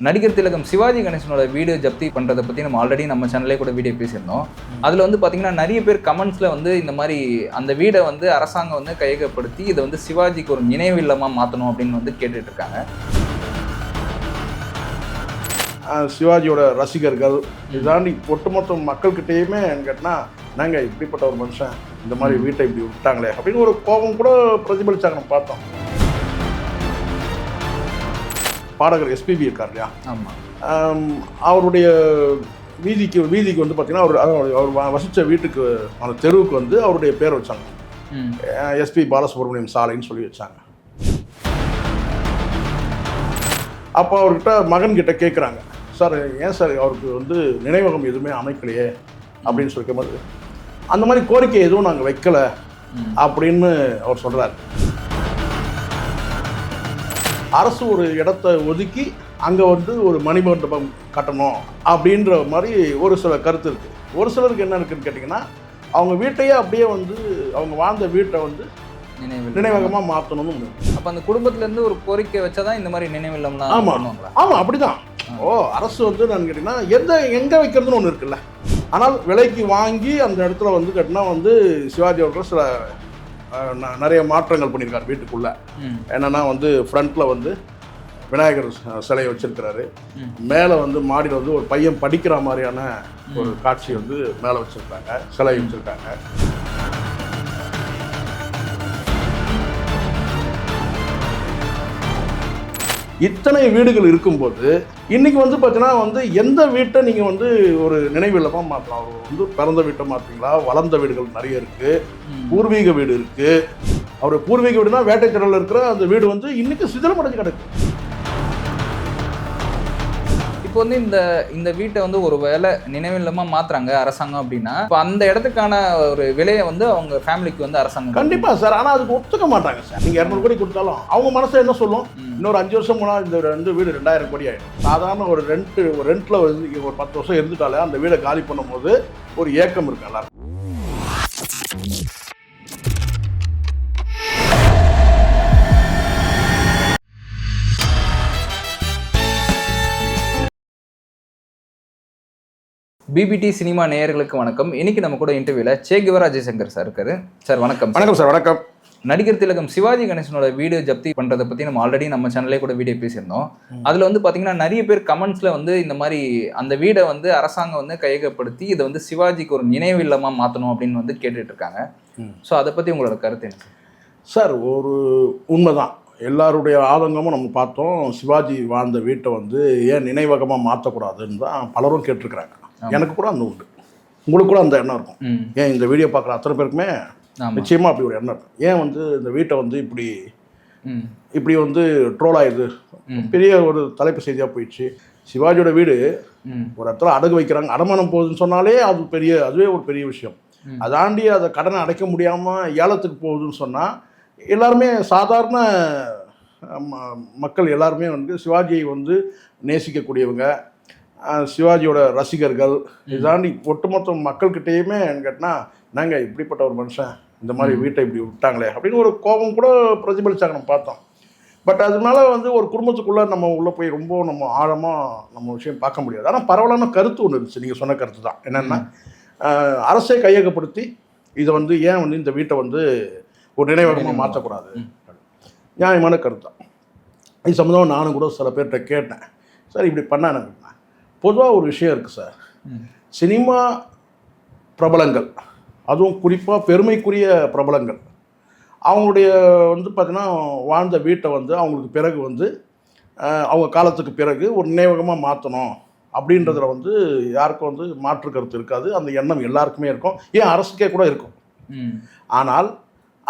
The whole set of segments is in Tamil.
நடிகர் திலகம் சிவாஜி கணேசனோட வீடு ஜப்தி பண்ணுறதை பற்றி நம்ம ஆல்ரெடி நம்ம சேனல்லே கூட வீடியோ பேசியிருந்தோம். அதில் வந்து பார்த்தீங்கன்னா நிறைய பேர் கமெண்ட்ஸில் வந்து இந்த மாதிரி அந்த வீடை வந்து அரசாங்கம் வந்து கையகப்படுத்தி இதை வந்து சிவாஜிக்கு ஒரு நினைவு இல்லமாக மாற்றணும் அப்படின்னு வந்து கேட்டுட்டு இருக்காங்க. ஆஹ் சிவாஜியோட ரசிகர்கள் இதாண்டி ஒட்டுமொத்த மக்கள்கிட்டயுமே கேட்டால் நாங்கள் இப்படிப்பட்ட ஒரு மனுஷன் இந்த மாதிரி வீட்டை இப்படி விட்டாங்களே அப்படின்னு ஒரு கோபம் கூட பிரதிபலிச்சாங்க நம்ம பார்த்தோம். பாடகர் எஸ்பிபி இருக்கார் இல்லையா? ஆமாம் ஆம், அவருடைய வீதிக்கு வீதிக்கு வந்து பார்த்தீங்கன்னா அவர் அவர் வசித்த வீட்டுக்கு அந்த தெருவுக்கு வந்து அவருடைய பேர் வச்சாங்க. எஸ்பி பாலசுப்ரமணியம் சாலைன்னு சொல்லி வச்சாங்க. அப்போ அவர்கிட்ட மகன் கிட்ட கேட்குறாங்க சார் ஏன் சார் அவருக்கு வந்து நினைவகம் எதுவுமே அமைக்கலையே? அப்படின்னு சொல்லி கேட்கும்போது அந்த மாதிரி கோரிக்கை எதுவும் நாங்கள் வைக்கல. அப்படின்னு அவர் சொல்றாரு. அரசு ஒரு இடத்த ஒதுக்கி அங்கே வந்து ஒரு மணிமண்டபம் கட்டணும் அப்படின்ற மாதிரி ஒரு சில கருத்து இருக்குது ஒரு சிலருக்கு என்ன இருக்குன்னு கேட்டிங்கன்னா அவங்க வீட்டையே அப்படியே வந்து அவங்க வாழ்ந்த வீட்டை வந்து நினைவு நினைவகமாக மாற்றணும்னு. அப்போ அந்த குடும்பத்துலேருந்து ஒரு கோரிக்கை வச்சாதான் இந்த மாதிரி நினைவு இல்லம்லாம் ஆமா. பண்ணுவாங்களா? ஆமாம் அப்படிதான். ஓ அரசு வந்து நான் கேட்டிங்கன்னா எந்த எங்கே வைக்கிறதுன்னு ஒன்று இருக்குல்ல. ஆனால் விலைக்கு வாங்கி அந்த இடத்துல வந்து கட்டினா வந்து சிவாஜி அவர்கள் சில நிறைய மாற்றங்கள் பண்ணியிருக்காரு வீட்டுக்குள்ளே. என்னன்னா வந்து ஃப்ரண்ட்டில் வந்து விநாயகர் சிலையை வச்சிருக்கிறாரு. மேலே வந்து மாடியில் வந்து ஒரு பையன் படிக்கிற மாதிரியான ஒரு காட்சி வந்து மேலே வச்சிருக்காங்க சிலை வச்சிருக்காங்க. இத்தனை வீடுகள் இருக்கும்போது இன்னைக்கு வந்து பார்த்தீங்கன்னா வந்து எந்த வீட்டை நீங்கள் வந்து ஒரு நினைவு இல்லமா மாற்றலாம் அவர் வந்து பிறந்த வீட்டை மாற்றீங்களா வளர்ந்த வீடுகள் நிறைய இருக்கு. ம். பூர்வீக வீடு இருக்கு. அவர் பூர்வீக வீடுனா வேட்டைத்திடலில் இருக்கிற அந்த வீடு வந்து இன்னைக்கு சிதிலமடைஞ்சு கிடக்கு. இப்போ வந்து இந்த இந்த வீட்டை வந்து ஒரு வேலை நினைவில்லமா மாத்துறாங்க அரசாங்கம் அப்படின்னா இப்போ அந்த இடத்துக்கான ஒரு விலையை வந்து அவங்க ஃபேமிலிக்கு வந்து அரசாங்கம் கண்டிப்பா சார். ஆனா அதுக்கு ஒத்துக்க மாட்டாங்க சார். நீங்க இரநூறு கோடி கொடுத்தாலும் அவங்க மனசு என்ன சொல்லும். இன்னொரு அஞ்சு வருஷம் போனால் இந்த ரெண்டு வீடு ரெண்டாயிரம் கோடி ஆயிடும். சாதாரண ஒரு ரெண்ட் ஒரு ரெண்ட்ல வந்து ஒரு பத்து வருஷம் இருந்துட்டாலே அந்த வீடை காலி பண்ணும்போது ஒரு ஏக்கம் இருக்கு எல்லாருக்கும். பிபிடி சினிமா நேயர்களுக்கு வணக்கம். இன்னைக்கு நம்ம கூட இன்டர்வியூல சே கிவரா ஜெய்சங்கர் சார் இருக்காரு. சார் வணக்கம். வணக்கம் சார் வணக்கம். நடிகர் திலகம் சிவாஜி கணேசனோட வீடு ஜப்தி பண்றதை பத்தி நம்ம ஆல்ரெடி நம்ம சேனல்லே கூட வீடியோ பேசியிருந்தோம். அதுல வந்து பாத்தீங்கன்னா நிறைய பேர் கமெண்ட்ஸ்ல வந்து இந்த மாதிரி அந்த வீடை வந்து அரசாங்கம் வந்து கையகப்படுத்தி இதை வந்து சிவாஜிக்கு ஒரு நினைவு இல்லமா மாத்தணும் அப்படின்னு வந்து கேட்டுட்டு இருக்காங்க. ஸோ அதை பத்தி உங்களோட கருத்து என்ன சார் ஒரு உண்மைதான். எல்லாருடைய ஆதங்கமும் நம்ம பார்த்தோம். சிவாஜி வாழ்ந்த வீட்டை வந்து ஏன் நினைவகமாக மாற்றக்கூடாதுன்னு தான் பலரும் கேட்டிருக்கிறாங்க. எனக்கு கூட அந்த உண்டு. உங்களுக்கு கூட அந்த எண்ணம் இருக்கும். ஏன் இந்த வீடியோ பார்க்குற அத்தனை பேருக்குமே நிச்சயமாக அப்படி ஒரு எண்ணம் இருக்கும். ஏன் வந்து இந்த வீட்டை வந்து இப்படி இப்படி வந்து ட்ரோல் ஆயிடுது. பெரிய ஒரு தலைப்பு செய்தியாக போயிடுச்சு. சிவாஜியோட வீடு ஒரு இடத்துல அடகு வைக்கிறாங்க. அடமானம் போகுதுன்னு சொன்னாலே அது பெரிய அதுவே ஒரு பெரிய விஷயம். அதாண்டி அதை கடனை அடைக்க முடியாமல் ஏலத்துக்கு போகுதுன்னு சொன்னால் எல்லாருமே சாதாரண ம- மக்கள் எல்லாருமே வந்து சிவாஜியை வந்து நேசிக்கக்கூடியவங்க. சிவாஜியோட ரசிகர்கள் இதாண்டி ஒட்டுமொத்த மக்கள்கிட்டயுமே கேட்டால் நாங்கள் இப்படிப்பட்ட ஒரு மனுஷன் இந்த மாதிரி வீட்டை இப்படி விட்டாங்களே அப்படின்னு ஒரு கோபம் கூட பிரதிபலிச்சாங்க நம்ம பார்த்தோம். பட் அது மேலே வந்து ஒரு குடும்பத்துக்குள்ளே நம்ம உள்ளே போய் ரொம்ப நம்ம ஆழமாக நம்ம விஷயம் பார்க்க முடியாது. ஆனால் பரவலான கருத்து ஒன்று இருந்துச்சு நீங்கள் சொன்ன கருத்து தான். என்னென்னா அரசே கையகப்படுத்தி இதை வந்து ஏன் வந்து இந்த வீட்டை வந்து ஒரு நினைவகமாக நினைவகம். மாற்றக்கூடாது. நியாயமான கருத்து தான். இது சம்மந்தமாக நானும் கூட சில பேர்கிட்ட கேட்டேன். சார் இப்படி பண்ண எனக்கு பொதுவாக ஒரு விஷயம் இருக்குது சார். சினிமா பிரபலங்கள் அதுவும் குறிப்பாக பெருமைக்குரிய பிரபலங்கள். அவங்களுடைய வந்து பார்த்திங்கன்னா வாழ்ந்த வீட்டை வந்து அவங்களுக்கு பிறகு வந்து அவங்க காலத்துக்கு பிறகு ஒரு நினைவகமாக மாற்றணும் அப்படின்றதுல வந்து யாருக்கும் வந்து மாற்று கருத்து இருக்காது. அந்த எண்ணம் எல்லாருக்குமே இருக்கும். ஏன் அரசுக்கே கூட இருக்கும். ஆனால்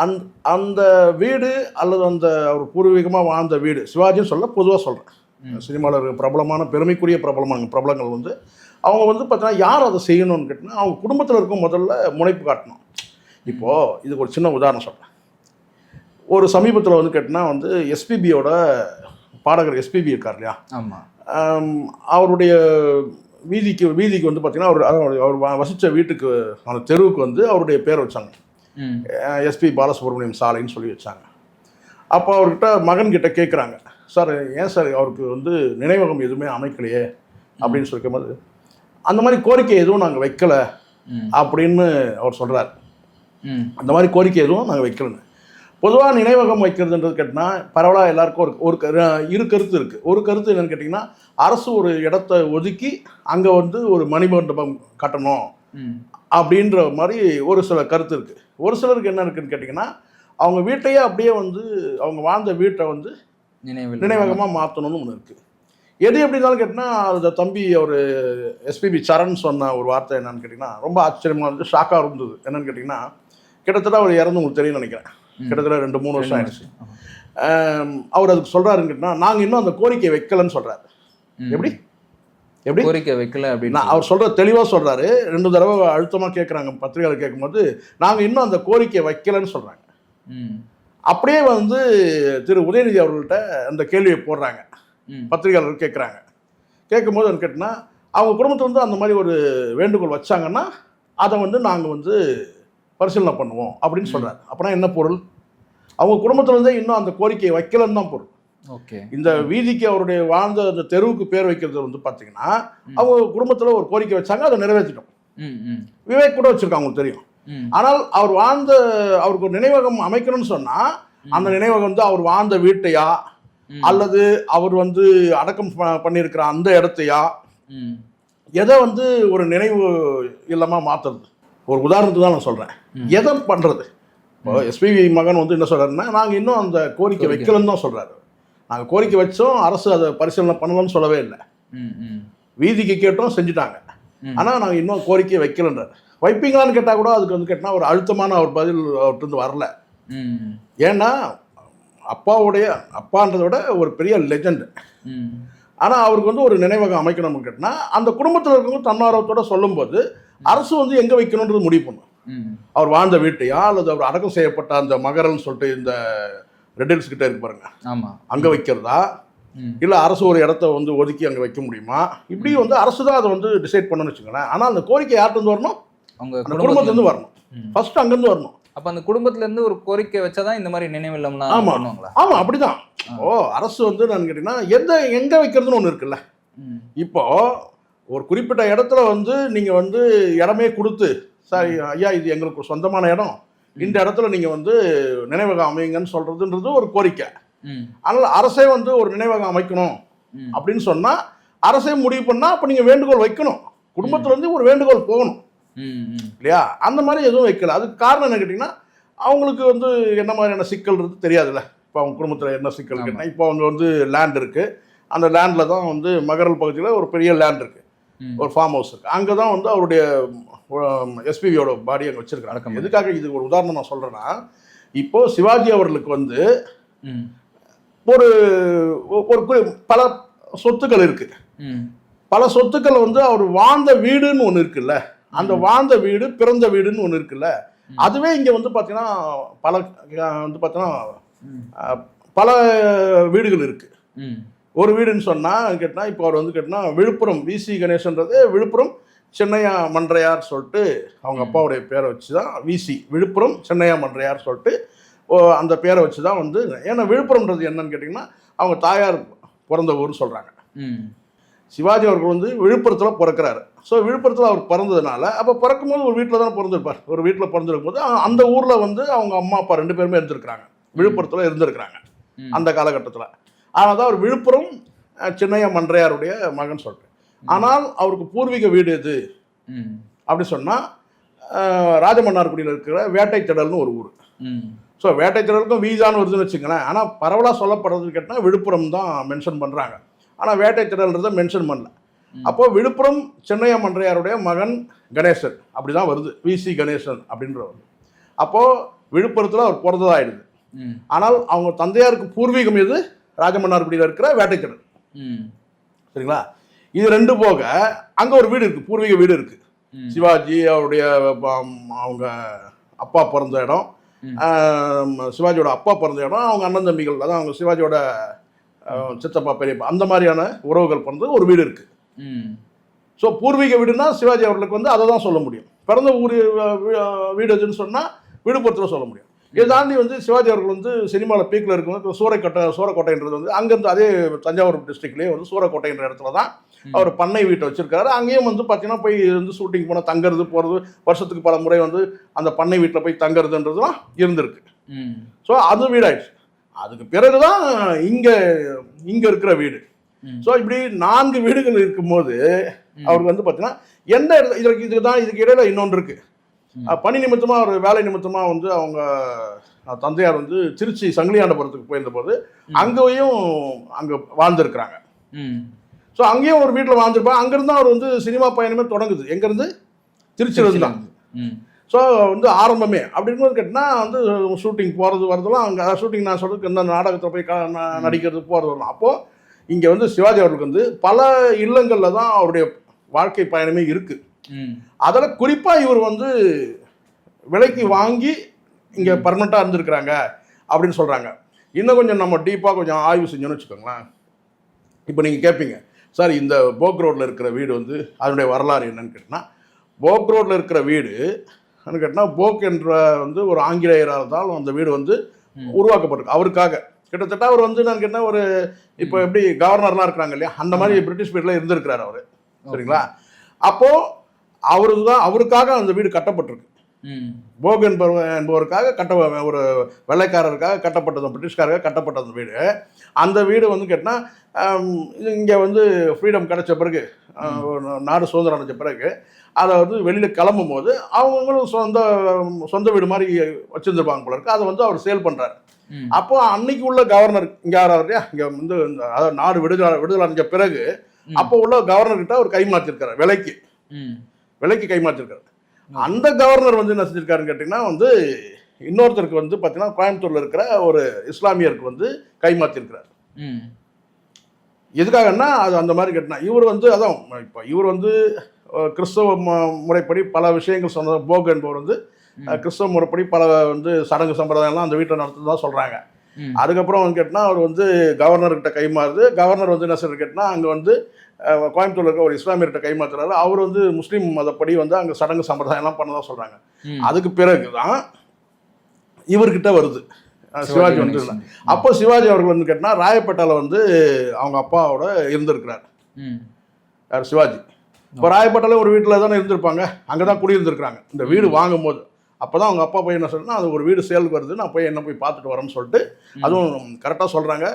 அந் அந்த வீடு அல்லது அந்த ஒரு பூர்வீகமாக வாழ்ந்த வீடு சிவாஜின்னு சொல்ல பொதுவாக சொல்கிறேன் சினிமாவில் இருக்கிற பிரபலமான பெருமைக்குரிய பிரபலமான பிரபலங்கள் வந்து அவங்க வந்து பார்த்தீங்கன்னா யார் அதை செய்யணும்னு கேட்டிங்கன்னா அவங்க குடும்பத்தில் இருக்கும் முதல்ல முனைப்பு காட்டணும். இப்போது இதுக்கு ஒரு சின்ன உதாரணம் சொல்கிறேன் ஒரு சமீபத்தில் வந்து கேட்டினா வந்து எஸ்பிபியோட பாடகர் எஸ்பிபி இருக்கார் இல்லையா? ஆமா. ஆம், அவருடைய வீதிக்கு வீதிக்கு வந்து பார்த்தீங்கன்னா அவர் அவர் வசித்த வீட்டுக்கு அந்த தெருவுக்கு வந்து அவருடைய பேர் வச்சாங்க. எஸ்பி பாலசுப்ரமணியம் சாலைன்னு சொல்லி வச்சாங்க. அப்போ அவர்கிட்ட மகன் கிட்ட கேட்குறாங்க சார் ஏன் சார் அவருக்கு வந்து நினைவகம் எதுவுமே அமைக்கலையே? அப்படின்னு சொல்லி கேட்கும்போது அந்த மாதிரி கோரிக்கை எதுவும் நாங்கள் வைக்கல அப்படின்னு அவர் சொல்கிறார் அந்த மாதிரி கோரிக்கை எதுவும் நாங்கள் வைக்கலன்னு. பொதுவாக நினைவகம் வைக்கிறதுன்றது கேட்டால் பரவலாக எல்லாருக்கும் ஒரு ஒரு கரு- இரு கருத்து இருக்குது ஒரு கருத்து என்னன்னு கேட்டிங்கன்னா அரசு ஒரு இடத்த ஒதுக்கி அங்கே வந்து ஒரு மணிமண்டபம் கட்டணும் அப்படின்ற மாதிரி ஒரு சில கருத்து இருக்குது ஒரு சிலருக்கு என்ன இருக்குன்னு கேட்டிங்கன்னா அவங்க வீட்டையே அப்படியே வந்து அவங்க வாழ்ந்த வீட்டை வந்து நினைவில் நினைவகமாக மாற்றணும்னு ஒன்று இருக்குது எது எப்படி இருந்தாலும் கேட்டிங்கன்னா அந்த தம்பி அவர் எஸ்பிபி சரண் சொன்ன ஒரு வார்த்தை என்னன்னு கேட்டிங்கன்னா ரொம்ப ஆச்சரியமாக இருந்தது ஷாக்காக இருந்தது. என்னன்னு கேட்டிங்கன்னா கிட்டத்தட்ட அவர் இறந்து உங்களுக்கு தெரியும் நினைக்கிறேன். கிட்டத்தட்ட ரெண்டு மூணு வருஷம் ஆயிடுச்சு. அவர் அதுக்கு சொல்கிறாருன்னு கேட்டிங்கன்னா நாங்கள் இன்னும் அந்த கோரிக்கை வைக்கலன்னு சொல்கிறாரு. எப்படி? எப்படி? கோரிக்கை வைக்கல அப்படின்னு அவர் சொல்கிற தெளிவாக சொல்கிறாரு ரெண்டு தடவை அழுத்தமாக கேட்குறாங்க பத்திரிகையாளர் கேட்கும்போது நாங்கள் இன்னும் அந்த கோரிக்கை வைக்கலன்னு சொல்கிறாங்க அப்படியே வந்து திரு உதயநிதி அவர்கள்ட்ட அந்த கேள்வியை போடுறாங்க. ம். பத்திரிகையாளர் கேட்குறாங்க. கேட்கும்போது என்ன கேட்டினா அவங்க குடும்பத்தில் வந்து அந்த மாதிரி ஒரு வேண்டுகோள் வச்சாங்கன்னா அதை வந்து நாங்கள் வந்து பரிசீலனை பண்ணுவோம் அப்படின்னு சொல்கிறாரு அப்படின்னா என்ன பொருள்? அவங்க குடும்பத்தில் இருந்தே இன்னும் அந்த கோரிக்கையை வைக்கலன்னு தான் பொருள். ஓகே. இந்த வீதிக்கு அவருடைய வாழ்ந்த அந்த தெருவுக்கு பேர் வைக்கிறது வந்து பார்த்தீங்கன்னா அவங்க குடும்பத்தில் ஒரு கோரிக்கை வச்சாங்க அதை நிறைவேற்றிட்டோம். ம் ம். விவேக் கூட வச்சுருக்காங்க உங்களுக்கு தெரியும். ஆனால் அவர் வாழ்ந்த அவருக்கு ஒரு நினைவகம் அமைக்கணும்னு சொன்னால் அந்த நினைவகம் வந்து அவர் வாழ்ந்த வீட்டையா. அல்லது அவர் வந்து அடக்கம் பண்ணியிருக்கிற அந்த இடத்தையா? எதை வந்து ஒரு நினைவு இல்லமாக மாற்றுறது ஒரு உதாரணத்துக்கு தான் நான் சொல்கிறேன் எதை பண்ணுறது இப்போ எஸ்பிவி மகன் வந்து என்ன சொல்கிறாருன்னா நாங்கள் இன்னும் அந்த கோரிக்கை. வைக்கலன்னு தான் சொல்கிறாரு நாங்கள் கோரிக்கை வச்சோம் அரசு அதை பரிசீலனை பண்ணலன்னு சொல்லவே இல்லை. வீதிக்கு கேட்டோம் செஞ்சுட்டாங்க. ஆனால் நாங்கள் இன்னும் கோரிக்கை வைக்கலன்றார். வைப்பீங்களான்னு கேட்டால் கூட அதுக்கு வந்து கேட்டால் ஒரு அழுத்தமான ஒரு பதில் அவர்கிட்ட வரல. ஏன்னா அப்பாவுடைய அப்பான்றதை விட ஒரு பெரிய லெஜண்ட் ஆனால் அவருக்கு வந்து ஒரு நினைவகம் அமைக்கணும்னு கேட்டால் அந்த குடும்பத்தில் இருக்கவங்க தன்னார்வத்தோட சொல்லும்போது அரசு வந்து எங்கே வைக்கணுன்றது முடிவு பண்ணும். அவர் வாழ்ந்த வீட்டையா அல்லது அவர் அடக்கம் செய்யப்பட்ட அந்த மகரல்னு சொல்லிட்டு இந்த ரெட்டில்ஸ் கிட்ட இருக்கு பாருங்க. ஆமாம் அங்கே வைக்கிறதா? இல்லை அரசு ஒரு இடத்த வந்து ஒதுக்கி அங்கே வைக்க முடியுமா? இப்படி வந்து அரசு தான் அதை வந்து டிசைட் பண்ணணும்னு வச்சுக்கோங்களேன். ஆனால் அந்த கோரிக்கை யார்கிட்ட வரணும்? அவங்க குடும்பத்துலேருந்து வரணும். ஃபர்ஸ்ட் அங்கேருந்து வரணும். அப்ப அந்த குடும்பத்துல இருந்து ஒரு கோரிக்கை வச்சாதான் இந்த மாதிரி நினைவில்லம்லாம் ஆமா. பண்ணுவாங்களா? ஆமாம் அப்படிதான். ஓ அரசு வந்து நான் கேட்டிங்கன்னா எந்த எங்கே வைக்கிறதுன்னு ஒன்று இருக்குல்ல? இப்போ ஒரு குறிப்பிட்ட இடத்துல வந்து நீங்கள் வந்து இடமே கொடுத்து சார் ஐயா இது எங்களுக்கு சொந்தமான இடம். இந்த இடத்துல நீங்கள் வந்து நினைவகம் அமைங்கன்னு சொல்கிறதுன்றது ஒரு கோரிக்கை. ம். ஆனால் அரசே வந்து ஒரு நினைவகம் அமைக்கணும் அப்படின்னு சொன்னால் அரசே முடிவு பண்ணால் அப்போ நீங்கள் வேண்டுகோள் வைக்கணும். குடும்பத்துல இருந்து ஒரு வேண்டுகோள் போகணும். இல்லையா? அந்த மாதிரி எதுவும் வைக்கல. அதுக்கு காரணம் என்ன கேட்டிங்கன்னா அவங்களுக்கு வந்து என்ன மாதிரியான சிக்கல்ன்றது தெரியாதுல்ல. இப்போ அவங்க குடும்பத்தில் என்ன சிக்கல். கேட்டால் இப்போ அவங்க வந்து லேண்ட் இருக்குது அந்த லேண்டில் தான் வந்து மகரல் பகுதியில் ஒரு பெரிய லேண்ட் இருக்குது. ஒரு ஃபார்ம் ஹவுஸ் இருக்குது அங்கே தான் வந்து அவருடைய எஸ்பிவியோட பாடி அங்கே வச்சுருக்காங்க அடக்கம் எதுக்காக இது ஒரு உதாரணம் நான் சொல்கிறேன்னா இப்போ சிவாஜி அவர்களுக்கு வந்து ஒரு ஒரு பல சொத்துக்கள் இருக்குது பல சொத்துக்கள் வந்து அவர் வாழ்ந்த வீடுன்னு ஒன்று இருக்குல்ல. அந்த வாழ்ந்த வீடு பிறந்த வீடுன்னு ஒன்று இருக்குல்ல. அதுவே இங்கே வந்து பார்த்தீங்கன்னா பல வந்து பார்த்தீங்கன்னா பல வீடுகள் இருக்குது ஒரு வீடுன்னு சொன்னால் கேட்டால் இப்போ அவர் வந்து கேட்டினா விழுப்புரம் விசி கணேசன்றது விழுப்புரம் சென்னையா மன்றையார் சொல்லிட்டு அவங்க அப்பாவுடைய பேரை வச்சு தான் விசி விழுப்புரம் சென்னையா மன்றையார் சொல்லிட்டு அந்த பேரை வச்சு தான் வந்து ஏன்னா விழுப்புரம்ன்றது என்னன்னு கேட்டிங்கன்னா அவங்க தாயார் பிறந்த ஊர்னு சொல்கிறாங்க சிவாஜி அவர்கள் வந்து விழுப்புரத்தில் பிறக்கிறாரு. ஸோ விழுப்புரத்தில் அவர் பிறந்ததுனால அப்போ பிறக்கும்போது ஒரு வீட்டில் தான் பிறந்திருப்பார். ஒரு வீட்டில் பிறந்திருக்கும் போது அந்த ஊரில் வந்து அவங்க அம்மா அப்பா ரெண்டு பேருமே இருந்திருக்கிறாங்க. விழுப்புரத்தில் இருந்திருக்கிறாங்க. அந்த காலகட்டத்தில். ஆனால் தான் அவர் விழுப்புரம் சின்னையா மன்றையாருடைய மகன் சொல்லிட்டு ஆனால் அவருக்கு பூர்வீக வீடு எது? அப்படி சொன்னால் ராஜமன்னார்குடியில் இருக்கிற வேட்டை திடல்னு ஒரு ஊர். ஸோ வேட்டை திடலுக்கும் வீசான்னு வருதுன்னு வச்சுங்களேன் ஆனால் பரவலாக சொல்லப்படுறதுன்னு கேட்டால் விழுப்புரம் தான் மென்ஷன் பண்ணுறாங்க ஆனால் வேட்டை திடல்ன்றதை மென்ஷன் பண்ணல. அப்போ விழுப்புரம் சென்னையா மன்றையாருடைய மகன் கணேசன். அப்படி தான் வருது விசி கணேசன் அப்படின்றவர். அப்போது விழுப்புரத்தில் அவர் பிறந்ததாயிடுது. ம். ஆனால் அவங்க தந்தையாருக்கு பூர்வீகம் எது? ராஜமன்னார்குடியில் இருக்கிற வேட்டை திடல். ம். சரிங்களா? இது ரெண்டு போக அங்கே ஒரு வீடு இருக்குது பூர்வீக வீடு இருக்குது. சிவாஜி அவருடைய அவங்க அப்பா பிறந்த இடம். சிவாஜியோட அப்பா பிறந்த இடம். அவங்க அண்ணன் தம்பிகள் அதான் அவங்க சிவாஜியோட சித்தப்பா பெரியப்பா அந்த மாதிரியான உறவுகள் பிறந்தது ஒரு வீடு இருக்குது ஸோ பூர்வீக வீடுனா சிவாஜி அவர்களுக்கு வந்து அதை தான் சொல்ல முடியும். பிறந்த ஊர் வீடு எதுன்னு சொன்னால் விழுப்புரத்தில் சொல்ல முடியும். இதை தாண்டி வந்து சிவாஜி அவர்கள் வந்து சினிமாவில் பீக்கில் இருக்கும்போது சூறைக்கோட்டை சூரக்கோட்டைன்றது வந்து அங்கேருந்து அதே தஞ்சாவூர் டிஸ்ட்ரிக்ட்லேயே வந்து சூரக்கோட்டைன்ற இடத்துல தான் அவர் பண்ணை வீட்டை வச்சிருக்காரு. அங்கேயும் வந்து பார்த்தீங்கன்னா போய் வந்து ஷூட்டிங் போனால் தங்குறது போகிறது வருஷத்துக்கு பல முறை வந்து அந்த பண்ணை வீட்டில் போய் தங்குறதுன்றதுலாம் இருந்திருக்கு. ஸோ அது வீடாயிடுச்சு. அதுக்கு பிறகு தான் இங்கே இங்கே இருக்கிற வீடு. ஸோ இப்படி நான்கு வீடுகள் இருக்கும்போது அவருக்கு வந்து பார்த்தீங்கன்னா எந்த இடத்துல இதுக்கு இதுக்கு தான் இதுக்கு இடையில இன்னொன்று இருக்கு. பணி நிமித்தமாக ஒரு வேலை நிமித்தமாக வந்து அவங்க தந்தையார் வந்து திருச்சி சங்கிலியாண்டபுரத்துக்கு போயிருந்தபோது அங்கேயும் அங்கே வாழ்ந்துருக்குறாங்க. ஸோ அங்கேயும் ஒரு வீட்டில் வாழ்ந்துருப்பாங்க. அங்கேருந்து அவர் வந்து சினிமா பயணமே தொடங்குது. எங்கேருந்து? திருச்சியிலிருந்து தான். ஸோ வந்து ஆரம்பமே. அப்படி இருக்கும்போது கேட்டினா வந்து ஷூட்டிங் போகிறது வரதெல்லாம் அங்கே ஷூட்டிங் நான் சொல்றதுக்கு இந்த நாடகத்தில் போய் நடிக்கிறது போகிறது வரலாம் அப்போது இங்கே வந்து சிவாஜி அவர்களுக்கு வந்து பல இல்லங்களில் தான் அவருடைய வாழ்க்கை பயணமே இருக்குது அதில் குறிப்பாக இவர் வந்து விலைக்கு வாங்கி இங்கே பர்மனெண்ட்டாக இருந்திருக்கிறாங்க அப்படின்னு சொல்கிறாங்க இன்னும் கொஞ்சம் நம்ம டீப்பாக கொஞ்சம் ஆய்வு செஞ்சோன்னு வச்சுக்கோங்களேன். இப்போ நீங்கள் கேட்பீங்க சார் இந்த போக் ரோட்டில் இருக்கிற வீடு வந்து அதனுடைய வரலாறு என்னன்னு கேட்டிங்கன்னா போக் ரோட்டில் இருக்கிற வீடு கேட்டால் போக் என்ற வந்து ஒரு ஆங்கிலேயரால் தான் அந்த வீடு வந்து. உருவாக்கப்பட்டிருக்கு. அவருக்காக. கிட்டத்தட்ட அவர் வந்து நான் கேட்டால் ஒரு இப்போ எப்படி கவர்னர்லாம் இருக்கிறாங்க இல்லையா? அந்த மாதிரி பிரிட்டிஷ் பீரியடில் இருந்திருக்கிறார் அவர். சரிங்களா? அப்போது அவருக்கு தான் அவருக்காக அந்த வீடு கட்டப்பட்டிருக்கு. போக் என்பவர் என்பவருக்காக கட்ட ஒரு வெள்ளைக்காரருக்காக கட்டப்பட்டது பிரிட்டிஷ்காரருக்காக கட்டப்பட்ட அந்த வீடு. அந்த வீடு வந்து கேட்டால் இங்கே வந்து ஃப்ரீடம் கிடைச்ச பிறகு நாடு சுதந்திரம் அடைஞ்ச பிறகு அதை வந்து வெளியில் கிளம்பும் போது அவங்களும் சொந்த சொந்த வீடு மாதிரி வச்சுருந்துருப்பாங்க போல இருக்கு. அதை வந்து அவர் சேல் பண்ணுறாரு அப்போ அன்னைக்கு உள்ள கவர்னர் இங்கே யார் இல்லையா? இங்கே வந்து அதாவது நாடு விடுதலை விடுதலை அடைஞ்ச பிறகு. அப்போ உள்ள கவர்னர் கிட்ட அவர் கைமாற்றிருக்காரு விலைக்கு. ம். விலைக்கு கைமாற்றிருக்காரு அந்த கவர்னர் வந்து என்ன செஞ்சிருக்காருன்னு கேட்டிங்கன்னா வந்து இன்னொருத்தருக்கு வந்து பார்த்தீங்கன்னா கோயம்புத்தூர்ல இருக்கிற ஒரு இஸ்லாமியருக்கு வந்து கைமாற்றிருக்கிறார் எதுக்காகன்னா அது அந்த மாதிரி கேட்டினா இவர் வந்து அதான் இப்போ இவர் வந்து கிறிஸ்தவ முறைப்படி பல விஷயங்கள் சொன்ன போக் என்பவர் வந்து கிறிஸ்தவ முறைப்படி பல வந்து சடங்கு சம்பிரதாயம்லாம் அந்த வீட்டில் நடத்துறதா சொல்கிறாங்க அதுக்கப்புறம் வந்து கேட்டினா அவர் வந்து கவர்னர்கிட்ட கைமாறுது கவர்னர் வந்து என்ன சொல்ற கேட்டினா அங்கே வந்து கோயம்புத்தூர்ல இருக்க ஒரு இஸ்லாமியர்கிட்ட கைமாத்துறாரு அவர் வந்து முஸ்லீம் மதப்படி வந்து அங்கே சடங்கு சம்பிரதாயம்லாம் பண்ணதா சொல்கிறாங்க அதுக்கு பிறகு தான் இவர்கிட்ட வருது. சிவாஜி வந்து. அப்போ சிவாஜி அவர்கள் வந்து கேட்டினா ராயப்பேட்டால வந்து அவங்க அப்பாவோட இருந்திருக்கிறார். யார்? சிவாஜி. இப்போ ராயப்பேட்டால ஒரு வீட்டில் தானே இருந்திருப்பாங்க. அங்கே தான் குடியிருந்திருக்கிறாங்க. இந்த வீடு வாங்கும் போது அப்போ தான் அவங்க அப்பா போய் என்ன சொல்றேன்னா அது ஒரு வீடு சேலுக்கு வருது. நான் போய் என்ன போய் பார்த்துட்டு வரேன்னு சொல்லிட்டு அதுவும் கரெக்டாக சொல்கிறாங்க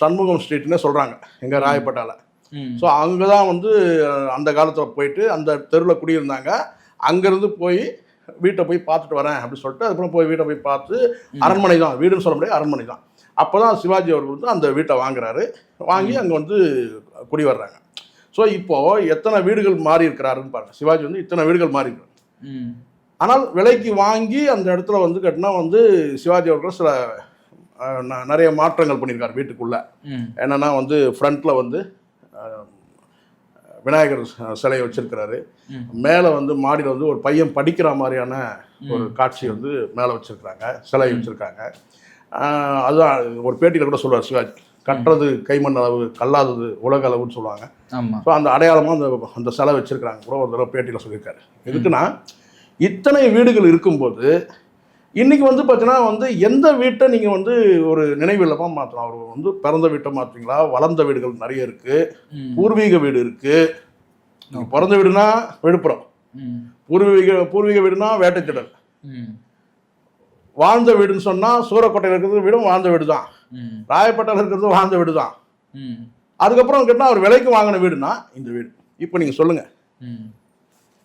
சண்முகம் ஸ்ட்ரீட்னே சொல்கிறாங்க எங்கள் ராயப்பேட்டால ம். ஸோ அங்கே தான் வந்து அந்த காலத்தில் போயிட்டு அந்த தெருவில் குடியிருந்தாங்க. அங்கேருந்து போய் வீட்டை போய் பார்த்துட்டு வரேன் அப்படின்னு சொல்லிட்டு அதுக்கப்புறம் போய் வீட்டை போய் பார்த்து அரண்மனை தான். வீடுன்னு சொல்ல முடியாது அரண்மனை தான். அப்போ தான் சிவாஜி அவர்கள் வந்து அந்த வீட்டை வாங்குறாரு. வாங்கி அங்கே வந்து குடி வர்றாங்க. ஸோ இப்போது எத்தனை வீடுகள் மாறி இருக்கிறாருன்னு பாருங்க. சிவாஜி வந்து இத்தனை வீடுகள் மாறி இருக்கிறார் ஆனால் விலைக்கு வாங்கி அந்த இடத்துல வந்து கட்டினா வந்து சிவாஜி அவர்கள் சில நிறைய மாற்றங்கள் பண்ணியிருக்காரு வீட்டுக்குள்ளே. என்னன்னா வந்து ஃப்ரண்ட்டில் வந்து விநாயகர் சிலையை வச்சிருக்கிறாரு. மேலே வந்து மாடியில் வந்து ஒரு பையன் படிக்கிற மாதிரியான ஒரு காட்சி வந்து மேலே வச்சிருக்கிறாங்க சிலை வச்சிருக்காங்க. அதுதான் ஒரு பேட்டியில் கூட சொல்லுவார் சிவாஜி. கட்டுறது கைமண் அளவு கல்லாதது உலக அளவுன்னு சொல்லுவாங்க ஸோ அந்த அடையாளமாக அந்த அந்த சிலை வச்சிருக்கிறாங்க கூட ஒரு தடவை பேட்டியில் சொல்லியிருக்காரு. எதுக்குன்னா இத்தனை வீடுகள் இருக்கும்போது இன்னைக்கு வந்து பார்த்தீங்கன்னா வந்து எந்த வீட்டை நீங்கள் வந்து ஒரு நினைவு இல்லமாக மாற்றலாம் அவர் வந்து பிறந்த வீட்டை மாற்றுறீங்களா வளர்ந்த வீடுகள் நிறைய இருக்குது பூர்வீக வீடு இருக்குது பிறந்த வீடுனா விழுப்புரம். பூர்வீக பூர்வீக வீடுனா வேட்டைத்திடல் வாழ்ந்த வீடுன்னு சொன்னால் சூரக்கோட்டையில் இருக்கிறது வீடும் வாழ்ந்த வீடு தான் ராயப்பேட்டையில் இருக்கிறது வாழ்ந்த வீடு தான் அதுக்கப்புறம் கேட்டால் அவர் விலைக்கு வாங்கின வீடுனா இந்த வீடு. இப்போ நீங்கள் சொல்லுங்கள்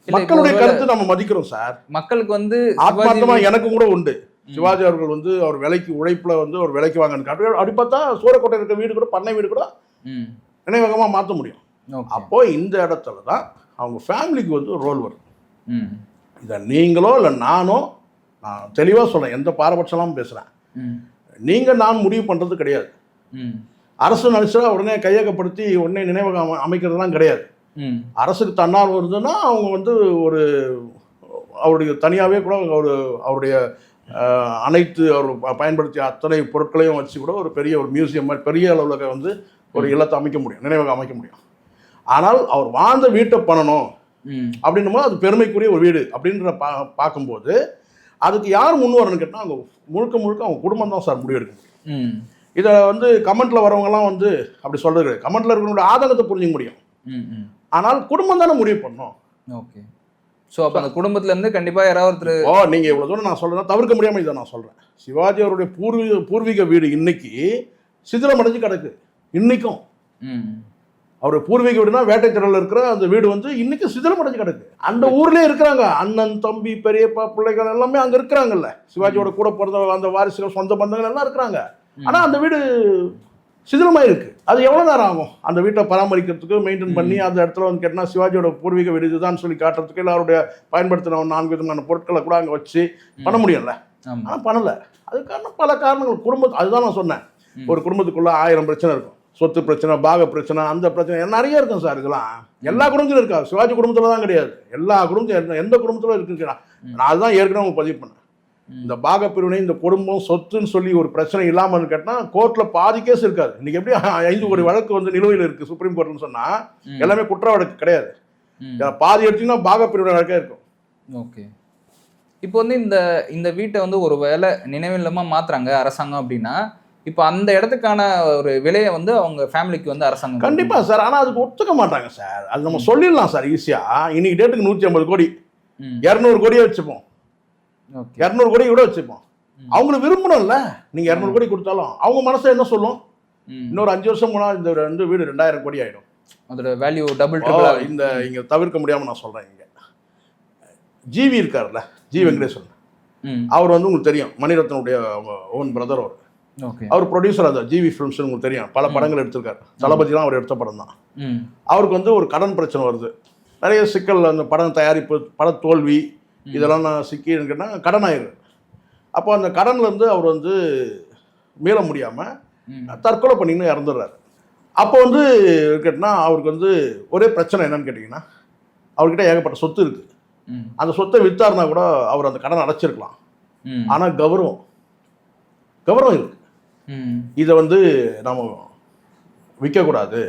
மக்களுடைய கருத்து நம்ம மதிக்கிறோம் சார். மக்களுக்கு வந்து ஆத்மார்த்தமா சிவாஜி எனக்கும் கூட உண்டு. சிவாஜி அவர்கள் வந்து அவர் விலைக்கு உழைப்புல வந்து அவர் விலைக்கு வாங்கன்னு காட்டு அப்படி பார்த்தா சூரக்கோட்டை இருக்க வீடு கூட பண்ணை வீடு கூட நினைவகமா மாற்ற முடியும். ஓகே. அப்போ இந்த இடத்துல தான் அவங்க ஃபேமிலிக்கு வந்து ஒரு ரோல் வரும். ம். இதை நீங்களோ இல்லை நானோ நான் தெளிவாக சொல்றேன். எந்த பாரபட்சம்லாம் பேசுகிறேன் ம். நீங்கள் நான் முடிவு பண்ணுறது கிடையாது. அரசு நினைச்சா உடனே கையகப்படுத்தி உடனே நினைவகம் அமை- அமைக்கிறதுலாம் கிடையாது. அரசுக்கு தன்னார்வம் இருந்ததுன்னா அவங்க வந்து ஒரு அவருடைய தனியாகவே கூட ஒரு அவருடைய அனைத்து அவர் பயன்படுத்திய அத்தனை பொருட்களையும் வச்சு கூட ஒரு பெரிய ஒரு மியூசியம் மாதிரி பெரிய அளவில் வந்து ஒரு இல்லத்தை அமைக்க முடியும் நினைவகம் அமைக்க முடியும். ஆனால் அவர் வாழ்ந்த வீட்டை பண்ணணும் அப்படின்னும் போது அது பெருமைக்குரிய ஒரு வீடு அப்படின்ற பா பார்க்கும்போது அதுக்கு யார் முன் வரணும்னு கேட்டால் அவங்க முழுக்க முழுக்க அவங்க குடும்பம் தான் சார் முடிவெடுக்க முடியும் இதை வந்து கமெண்ட்ல வரவங்கலாம் வந்து அப்படி சொல்றது கிடையாது. கமெண்ட்ல இருக்கிறவங்களோட ஆதங்கத்தை புரிஞ்சுக்க முடியும். ஆனால் குடும்பம் தானே முடிவு பண்ணணும் ஓகே. ஸோ அப்போ அந்த குடும்பத்துல இருந்து கண்டிப்பா யாராவது ஒருத்தர் ஓ நீங்க இவ்வளவு தூரம் நான் சொல்றேன் தவிர்க்க முடியாம இதை நான் சொல்றேன். சிவாஜி அவருடைய பூர்வீக பூர்வீக வீடு இன்னைக்கு சிதிலமடைஞ்சு கிடக்கு. இன்னைக்கும். ம் அவருடைய பூர்வீக வீடுனா வேட்டைத்திடல இருக்கிற அந்த வீடு வந்து இன்னைக்கு சிதிலமடைஞ்சு கிடக்கு. அந்த ஊர்லயே இருக்கிறாங்க. அண்ணன் தம்பி பெரியப்பா பிள்ளைகள் எல்லாமே அங்க இருக்கிறாங்கல்ல. சிவாஜியோட கூட பிறந்த அந்த வாரிசுகள் சொந்த பந்தங்கள் எல்லாம் இருக்கிறாங்க. ஆனா அந்த வீடு சிதிலமாக இருக்கு அது எவ்வளவு நேரம் ஆகும்? அந்த வீட்டை பராமரிக்கிறதுக்கு மெயின்டைன் பண்ணி அந்த இடத்துல வந்து கேட்டால் சிவாஜியோட பூர்வீக வீடு இதுதான் சொல்லி காட்டுறதுக்கு இல்லை அவருடைய பயன்படுத்தின நான்கு விதமான பொருட்களை கூட அங்கே வச்சு பண்ண முடியும்ல? ஆமா. ஆனால் பண்ணல. அது காரணம் பல காரணங்கள் குடும்பம் அதுதான் நான் சொன்னேன். ஒரு குடும்பத்துக்குள்ள ஆயிரம் பிரச்சனை இருக்கும். சொத்து பிரச்சனை பாக பிரச்சனை அந்த பிரச்சனை நிறைய இருக்கும் சார் இதெல்லாம். எல்லா குடும்பத்திலும் இருக்கா? சிவாஜி குடும்பத்துல தான் கிடையாது. எல்லா குடும்பத்திலும் எந்த குடும்பத்திலும் இருக்குன்னு நான் அதுதான் ஏற்கனவே உங்களுக்கு பதிவு பண்ணேன். இந்த பாக பிரிவினை இந்த குடும்பம் சொத்துன்னு சொல்லி ஒரு பிரச்சனை இல்லாமல் கேட்டால் கோர்ட்ல பாதி கேஸ் இருக்காது. இன்னைக்கு எப்படி ஐந்து கோடி வழக்கு வந்து நிலுவையில் இருக்கு சுப்ரீம் கோர்ட்னு சொன்னா ம். எல்லாமே குற்ற வழக்கு கிடையாது பாதி எடுத்தீங்கன்னா பாக பிரிவினை வழக்கே இருக்கும். ஓகே. இப்போ வந்து இந்த இந்த வீட்டை வந்து ஒரு வேலை நினைவில்லமா மாத்துறாங்க அரசாங்கம் அப்படின்னா இப்போ அந்த இடத்துக்கான ஒரு விலையை வந்து அவங்க ஃபேமிலிக்கு வந்து அரசாங்கம் கண்டிப்பா சார். ஆனா அதுக்கு ஒத்துக்க மாட்டாங்க சார். அது நம்ம சொல்லிடலாம் சார் ஈஸியா இன்னைக்கு டேட்டுக்கு நூற்றி ஐம்பது கோடி. இரநூறு கோடியே வச்சுப்போம். இரநூறு கோடி கூட வச்சுப்போம். அவங்களுக்கு விரும்பணும்ல. நீங்க இரநூறு கோடி கொடுத்தாலும் அவங்க மனசு என்ன சொல்லும்? இன்னொரு அஞ்சு வருஷம் போனா இந்த ரெண்டு வீடு ரெண்டாயிரம் கோடி ஆயிடும். அதோட வேல்யூ டபுள் ஓ, ட்ரிபிள் இந்த இங்க தவிர்க்க முடியாம நான் சொல்றேன் இங்க. ஜிவி இருக்கார்ல ஜி வெங்கடேஸ்வரன் அவர் வந்து உங்களுக்கு தெரியும் மணிரத்னுடைய ஓன் பிரதர் அவர். அவர் ப்ரொடியூசர் அந்த ஜிவி ஃபிலிம்ஸ் உங்களுக்கு தெரியும். பல படங்கள் எடுத்திருக்காரு. தளபதிலாம் அவர் எடுத்த படம் தான். அவருக்கு வந்து ஒரு கடன் பிரச்சனை வருது. நிறைய சிக்கல் அந்த படம் தயாரிப்பு பட தோல்வி இதெல்லாம் நான் சிக்கி கேட்டால் கடன் ஆயிடுது அப்போ அந்த கடன்ல இருந்து அவர் வந்து மீள முடியாமல் தற்கொலை பண்ணின்னு இறந்துடுறாரு. அப்போ வந்து கேட்டினா அவருக்கு வந்து ஒரே பிரச்சனை என்னன்னு கேட்டிங்கன்னா அவர்கிட்ட ஏகப்பட்ட சொத்து இருக்குது அந்த சொத்தை வித்தாருனா கூட அவர் அந்த கடன் அடைச்சிருக்கலாம். ஆனால் கௌரவம். கௌரவம் இருக்கு. ம் இதை வந்து நம்ம விற்கக்கூடாது.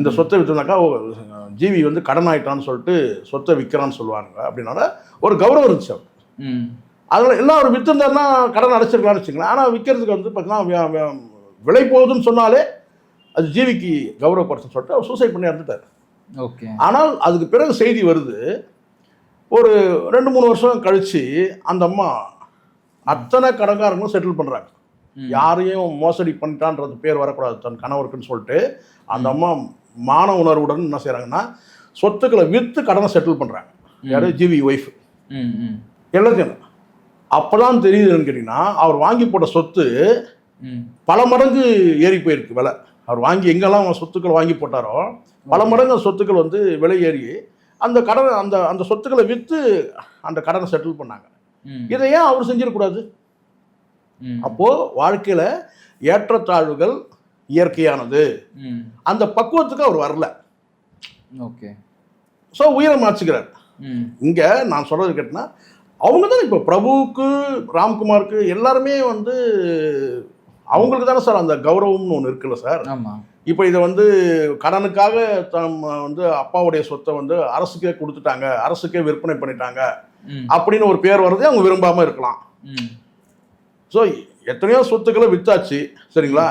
இந்த சொத்தை விற்றுனாக்கா ஜீவி வந்து கடன் ஆயிட்டான்னு சொல்லிட்டு சொத்தை விற்கிறான்னு சொல்லுவாங்க அப்படின்னால ஒரு கௌரவம் இருந்துச்சு அவர் அதனால எல்லாம் அவர் விற்றுந்தாருன்னா கடன் அடைச்சிருக்கலாம்னு வச்சுக்கலாம் ஆனால் விற்கிறதுக்கு வந்து பார்த்தீங்கன்னா விலை போகுதுன்னு சொன்னாலே அது ஜீவிக்கு கௌரவப்படுத்துன்னு சொல்லிட்டு அவர் சூசைட் பண்ணி இறந்துட்டார். ஓகே. ஆனால் அதுக்கு பிறகு செய்தி வருது. ஒரு ரெண்டு மூணு வருஷம் கழிச்சு அந்த அம்மா அத்தனை கடன்காரங்களும் செட்டில் பண்ணுறாங்க. யாரையும் மோசடி பண்ணிட்டான்றது பேர் வரக்கூடாது தன் கணவருக்குன்னு சொல்லிட்டு அந்த அம்மா மான உணர்வுடன் என்ன செய்கிறாங்கன்னா சொத்துக்களை விற்று கடனை செட்டில் பண்ணுறாங்க யாரு? ஜிவி ஒய்ஃப் எல்லாத்தையும் அப்போதான் தெரியுதுன்னு கேட்டிங்கன்னா அவர் வாங்கி போட்ட சொத்து பல மடங்கு ஏறி போயிருக்கு விலை. அவர் வாங்கி எங்கெல்லாம் சொத்துக்கள் வாங்கி போட்டாரோ பல மடங்கு சொத்துக்கள் வந்து விலை ஏறி அந்த கடனை அந்த அந்த சொத்துக்களை விற்று அந்த கடனை செட்டில் பண்ணாங்க. இதை ஏன் அவர் செஞ்சிடக்கூடாது? அப்போது வாழ்க்கையில் ஏற்றத்தாழ்வுகள் இயற்கையானது. அந்த பக்குவத்துக்கு அவர் வரல. ஓகே. ஸோ உயிரை மாச்சுக்கிறார் இங்கே நான் சொல்கிறது கேட்டினா அவங்க தான் இப்போ பிரபுவுக்கு ராம்குமாருக்கு எல்லாருமே வந்து அவங்களுக்கு தானே சார் அந்த கௌரவம்னு ஒன்று இருக்குல்ல சார்? இப்போ இதை வந்து கடனுக்காக தம் வந்து அப்பாவுடைய சொத்தை வந்து அரசுக்கே கொடுத்துட்டாங்க அரசுக்கே விற்பனை பண்ணிட்டாங்க அப்படின்னு ஒரு பேர் வர்றதே அவங்க விரும்பாமல் இருக்கலாம். ஸோ எத்தனையோ சொத்துக்களை வித்தாச்சு சரிங்களா?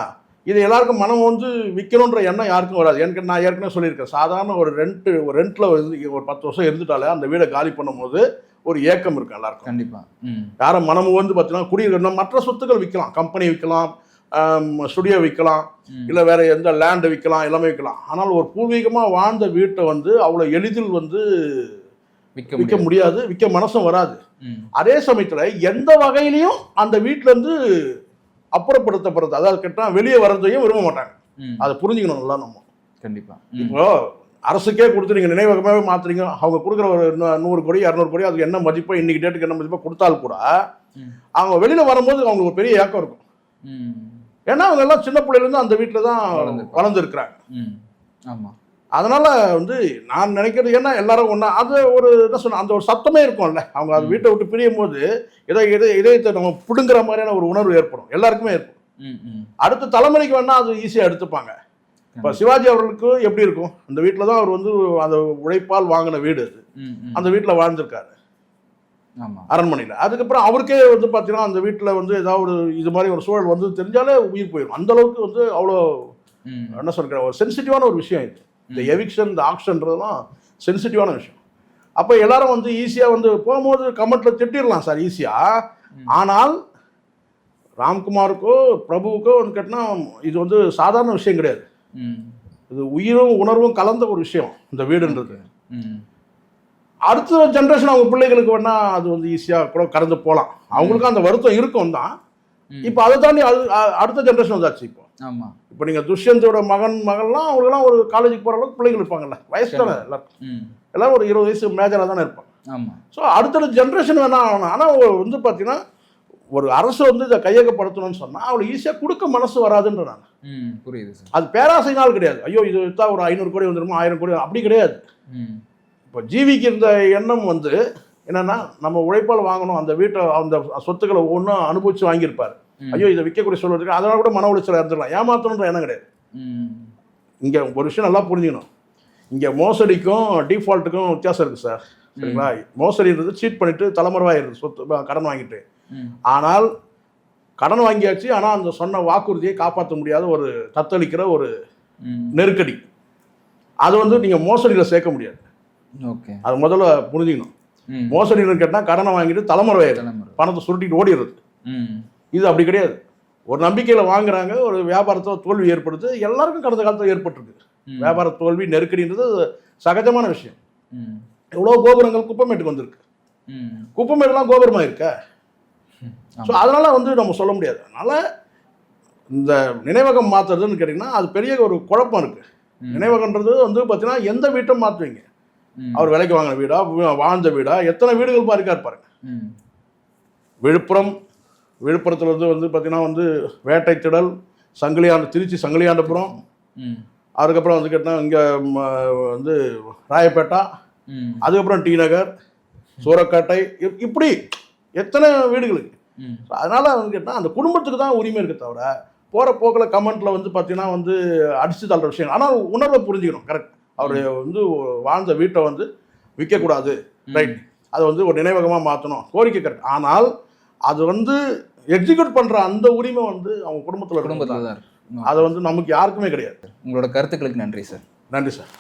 இது எல்லாருக்கும் மனம் வந்து விற்கணுன்ற எண்ணம் யாருக்கும் வராது. எனக்கு நான் ஏற்கனவே சொல்லியிருக்கேன். சாதாரண ஒரு ரெண்ட் ஒரு ரெண்ட்டில் வந்து ஒரு பத்து வருஷம் இருந்துட்டாலே அந்த வீடை காலி பண்ணும்போது ஒரு ஏக்கம் இருக்கும் எல்லாருக்கும். கண்டிப்பா. ம். யாரும் மனம் வந்து பார்த்தீங்கன்னா குடியிருக்கணும் மற்ற சொத்துக்கள் விற்கலாம். கம்பெனி விற்கலாம் ஸ்டுடியோ விற்கலாம். இல்லை வேற எந்த லேண்டை விற்கலாம் எல்லாமே விற்கலாம். ஆனால் ஒரு பூர்வீகமாக வாழ்ந்த வீட்டை வந்து அவ்வளோ எளிதில் வந்து விற்க முடியாது. விற்க மனசும் வராது. அதே சமயத்தில் எந்த வகையிலையும் அந்த வீட்ல இருந்து அப்புறப்படுத்தப்படுறது அதாவது கேட்டால் வெளியே வர்றதையும் விரும்ப மாட்டாங்க. அதை புரிஞ்சுக்கணும் நல்லா நம்ம. கண்டிப்பா. ம். இப்போ அரசுக்கே கொடுத்து நீங்கள் நினைவகமாகவே மாத்துறீங்க அவங்க கொடுக்குற ஒரு நூறு கோடி இரநூறு கோடி அதுக்கு என்ன மதிப்போ இன்னைக்கு டேட்டுக்கு என்ன மதிப்போ கொடுத்தாலும் கூட அவங்க வெளியில வரும்போது அவங்களுக்கு ஒரு பெரிய ஏக்கம் இருக்கும். ஏன்னா அவங்க எல்லாம் சின்ன பிள்ளையிலேருந்து அந்த வீட்டில் தான். வளர்ந்துருக்குறாங்க. ம். ஆமா. அதனால வந்து நான் நினைக்கிறது என்ன எல்லாரும் ஒன்றா அது ஒரு என்ன சொன்ன அந்த ஒரு சத்தமே இருக்கும்ல. அவங்க அது வீட்டை விட்டு பிரியும் போது ஏதோ இதய இதயத்தை நம்ம பிடுங்குற மாதிரியான ஒரு உணர்வு ஏற்படும். எல்லாருக்குமே இருக்கும் அடுத்த தலைமுறைக்கு வேணா அது ஈஸியாக எடுத்துப்பாங்க. இப்போ சிவாஜி அவர்களுக்கு எப்படி இருக்கும்? அந்த வீட்டில் தான் அவர் வந்து அந்த உழைப்பால் வாங்கின வீடு அது. அந்த வீட்டில் வாழ்ந்திருக்காரு. அரண்மனையில். அதுக்கப்புறம் அவருக்கே வந்து பார்த்தீங்கன்னா அந்த வீட்டில் வந்து ஏதாவது ஒரு இது மாதிரி ஒரு சூழல் வந்து தெரிஞ்சாலே உயிர் போயிடும் அந்த அளவுக்கு வந்து அவ்வளோ என்ன சொல்கிற ஒரு சென்சிட்டிவான ஒரு விஷயம் இது. இந்த எவிக்ஷன் இந்த ஆக்ஷன்றதுலாம் சென்சிட்டிவான விஷயம். அப்போ எல்லாரும் வந்து ஈஸியாக வந்து போகும்போது கமெண்ட்டில் திட்டிடலாம் சார் ஈஸியாக ஆனால் ராம்குமாருக்கோ பிரபுவுக்கோ வந்து கேட்டினா இது வந்து சாதாரண விஷயம் கிடையாது. இது உயிரும் உணர்வும் கலந்த ஒரு விஷயம் இந்த வீடுன்றது. அடுத்த ஜென்ரேஷன் அவங்க பிள்ளைகளுக்கு வேணா அது வந்து ஈஸியாக கூட கடந்து போகலாம் அவங்களுக்கும் அந்த வருத்தம் இருக்கும் தான். இப்போ அதை தாண்டி அது அடுத்த ஜென்ரேஷன் வந்தாச்சு இப்போ. ஆமா. இப்போ நீங்கள் துஷ்யந்தோட மகன் மகள்லாம் அவங்களுக்குலாம் ஒரு காலேஜுக்கு போகிற அளவுக்கு பிள்ளைகள் இருப்பாங்கல்ல. வயசு தானே எல்லாருக்கும் ம். எல்லாம் ஒரு இருபது வயசு மேஜராக தானே இருப்பாங்க. ஆமா. ஸோ அடுத்தடுத்த ஜென்ரேஷன் வேணா ஆகணும் ஆனால் வந்து பார்த்தீங்கன்னா ஒரு அரசு வந்து இதை கையகப்படுத்தணும்னு சொன்னால் அவளுக்கு ஈஸியாக கொடுக்க மனசு வராதுன்ற நான் புரியுது சார் அது பேராசைனால் கிடையாது. ஐயோ இது விற்றா ஒரு ஐநூறு கோடி வந்துருமா? ஆயிரம் கோடி அப்படி கிடையாது. இப்போ ஜீவிக்கு இருந்த எண்ணம் வந்து என்னன்னா நம்ம உழைப்பால் வாங்கணும். அந்த வீட்டை அந்த சொத்துக்களை ஒன்றும் அனுபவிச்சு வாங்கியிருப்பார். ஐயோ இதை விற்கக்கூடிய சொல்வதற்கு அதனால கூட மன உளைச்சல் இருந்துடலாம் ஏமாத்தணுன்ற எண்ணம் கிடையாது. இங்கே ஒரு விஷயம் நல்லா புரிஞ்சுக்கணும். இங்கே மோசடிக்கும் டிஃபால்ட்டுக்கும் வித்தியாசம் இருக்குது சார். சரிங்களா? மோசடின்றது சீட் பண்ணிட்டு தலைமுறைவாயிருது சொத்து கடன் வாங்கிட்டு. ஆனால் கடன் வாங்கியாச்சு. ஆனால் அந்த சொன்ன வாக்குறுதியை காப்பாற்ற முடியாத ஒரு தத்தளிக்கிற ஒரு நெருக்கடி. அது வந்து நீங்கள் மோசடியில் சேர்க்க முடியாது. ஓகே. அது முதல்ல புரிஞ்சுக்கணும். ம். மோசடின்னு கேட்டால் கடனை வாங்கிட்டு தலைமுறை. பணத்தை சுருட்டிட்டு ஓடிடுறது. இது அப்படி கிடையாது. ஒரு நம்பிக்கையில் வாங்குறாங்க ஒரு வியாபாரத்தில் தோல்வி ஏற்படுது எல்லாருக்கும் கடந்த காலத்தில் ஏற்பட்டிருக்கு. வியாபார தோல்வி நெருக்கடின்றது சகஜமான விஷயம். எவ்வளோ கோபுரங்கள் குப்பமேட்டுக்கு வந்திருக்கு. குப்பமேடுலாம் கோபுரமாக இருக்க. ஸோ அதனால வந்து நம்ம சொல்ல முடியாது. அதனால இந்த நினைவகம் மாத்துறதுன்னு கேட்டிங்கன்னா அது பெரிய ஒரு குழப்பம் இருக்கு. ம். நினைவகன்றது வந்து பார்த்தீங்கன்னா எந்த வீட்டை மாற்றுவீங்க. அவர் விலைக்கு வாங்கின வீடா வாழ்ந்த வீடா எத்தனை வீடுகள் பாருக்கார் பாருங்க. ம். விழுப்புரம் விழுப்புரத்துல இருந்து வந்து பார்த்தீங்கன்னா வந்து வேட்டை திடல் சங்கிலியாண்ட திருச்சி சங்கிலியாண்டபுரம். அதுக்கப்புறம் வந்து கேட்டால் இங்கே வந்து ராயப்பேட்டா. அதுக்கப்புறம் டி நகர் சூரக்காட்டை இப்- இப்படி எத்தனை வீடுகளுக்கு அதனால வந்து கேட்டால் அந்த குடும்பத்துக்கு தான் உரிமை இருக்கு தவிர போகிற போக்கில் கமெண்ட்ல வந்து பார்த்தீங்கன்னா வந்து அடிச்சு தள்ளுற விஷயம். ஆனால் உணர்வை புரிஞ்சுக்கணும் கரெக்ட் அவர் வந்து வாழ்ந்த வீட்டை வந்து விற்கக்கூடாது ரைட் அதை வந்து ஒரு நினைவகமாக மாற்றணும் கோரிக்கை கரெக்ட் ஆனால் அது வந்து எக்ஸிக்யூட் பண்ணுற அந்த உரிமை வந்து அவங்க குடும்பத்தில் குடும்பத்தில் தான். அதை வந்து நமக்கு யாருக்குமே கிடையாது. உங்களோட கருத்துக்களுக்கு நன்றி சார். நன்றி சார்.